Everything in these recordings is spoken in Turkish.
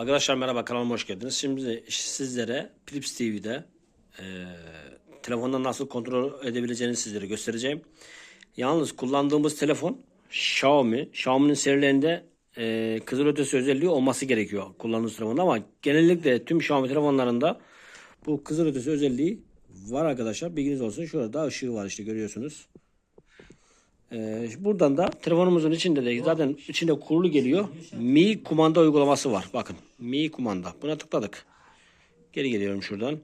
Arkadaşlar merhaba kanalıma hoş geldiniz. Şimdi sizlere Philips TV'de e, telefondan nasıl kontrol edebileceğini sizlere göstereceğim. Yalnız kullandığımız telefon Xiaomi. Xiaomi'nin serilerinde e, kızılötesi özelliği olması gerekiyor kullandığımız telefonda ama genellikle tüm Xiaomi telefonlarında bu kızılötesi özelliği var arkadaşlar. Bilginiz olsun. Şurada da ışığı var işte görüyorsunuz. Ee, buradan da telefonumuzun içinde de zaten içinde kurulu geliyor. Mi kumanda uygulaması var. Bakın Mi kumanda. Buna tıkladık. Geri geliyorum şuradan.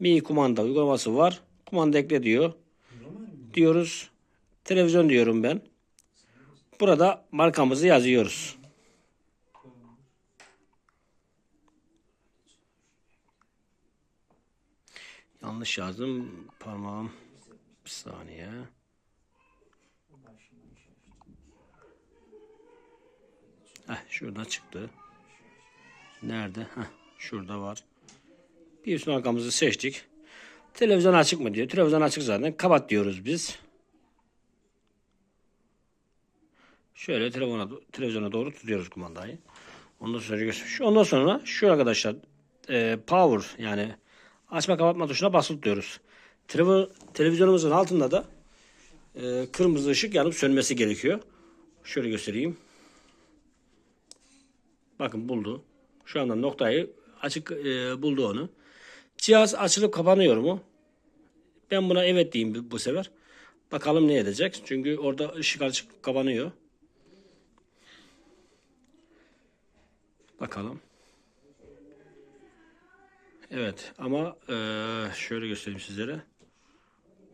Mi kumanda uygulaması var. Kumanda ekle diyor. Diyoruz. Televizyon diyorum ben. Burada markamızı yazıyoruz. Yanlış yazdım. Parmağım. Bir saniye. Heh, şurada çıktı. Nerede? Heh, şurada var. Bir üst markamızı seçtik. Televizyon açık mı diyor. Televizyon açık zaten. Kapat diyoruz biz. Şöyle telefona, televizyona doğru tutuyoruz kumandayı. Ondan sonra şu ondan sonra şu arkadaşlar e, power yani açma kapatma tuşuna basılı tutuyoruz. Tele, televizyonumuzun altında da e, kırmızı ışık yanıp sönmesi gerekiyor. Şöyle göstereyim. Bakın buldu. Şu anda noktayı açık e, buldu onu. Cihaz açılıp kapanıyor mu? Ben buna evet diyeyim bu- sefer. Bakalım ne edecek. Çünkü orada ışık açık kapanıyor. Bakalım. Evet ama eee, şöyle göstereyim sizlere.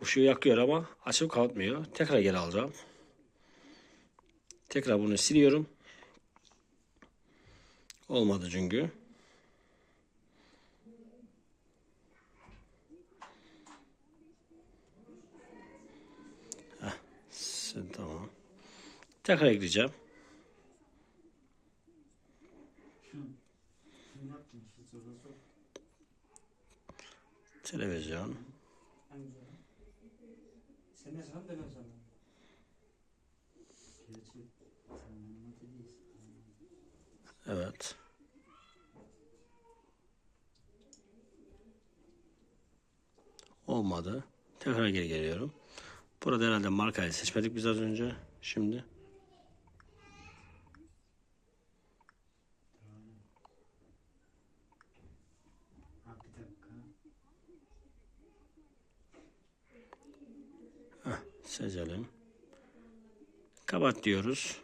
Işığı yakıyor ama açıp kapatmıyor. Tekrar geri alacağım. Tekrar bunu siliyorum. Olmadı çünkü. Heh, tamam. Tekrar ekleyeceğim. Televizyon. Sen ne zaman ben o zaman. Gerçi sen değilsin. Evet. Olmadı. Tekrar geri geliyorum. Burada herhalde markayı seçmedik biz az önce. Şimdi. Seçelim. Kapat diyoruz.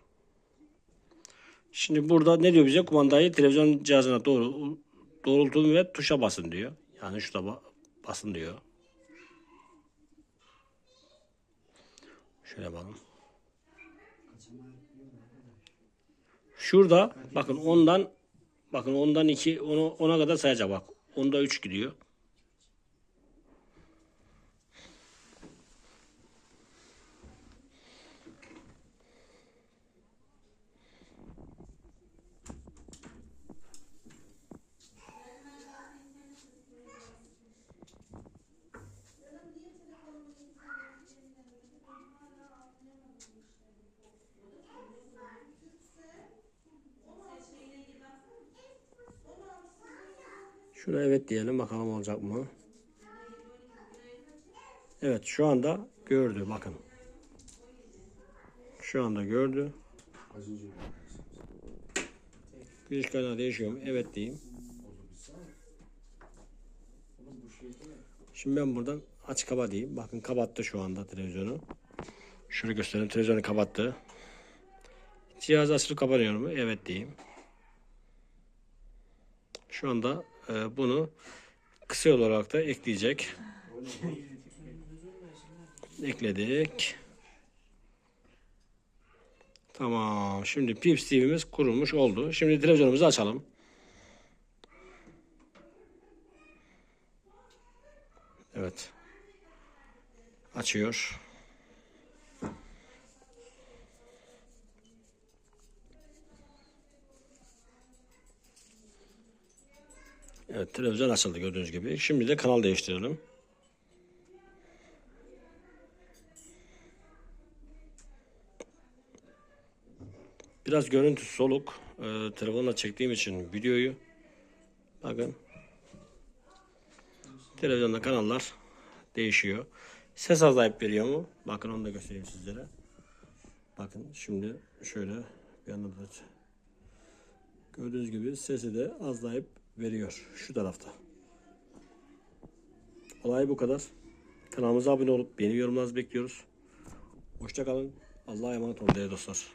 Şimdi burada ne diyor bize? Kumandayı televizyon cihazına doğru doğrultun ve tuşa basın diyor. Yani şurada ba- basın diyor. Şöyle bakalım. Şurada bakın ondan bakın ondan 2 onu ona kadar sayacak bak. Onda 3 gidiyor. Şuraya evet diyelim bakalım olacak mı? Evet şu anda gördü bakın. Şu anda gördü. Giriş kaynağı değişiyor mu? Evet diyeyim. Şimdi ben buradan aç kaba diyeyim. Bakın kapattı şu anda televizyonu. Şunu göstereyim. Televizyonu kapattı. Cihaz açılıp kapanıyor mu? Evet diyeyim. Şu anda bunu kısa olarak da ekleyecek. Ekledik. Tamam. Şimdi Pips TV'miz kurulmuş oldu. Şimdi televizyonumuzu açalım. Evet. Açıyor. Evet televizyon açıldı gördüğünüz gibi. Şimdi de kanal değiştirelim. Biraz görüntü soluk. Ee, telefonla çektiğim için videoyu. Bakın. Televizyonda kanallar değişiyor. Ses azayıp veriyor mu? Bakın onu da göstereyim sizlere. Bakın şimdi şöyle bir anda da gördüğünüz gibi sesi de azlayıp veriyor şu tarafta. Olay bu kadar. Kanalımıza abone olup beğeni yorumlarınızı bekliyoruz. Hoşçakalın. Allah'a emanet olun değerli dostlar.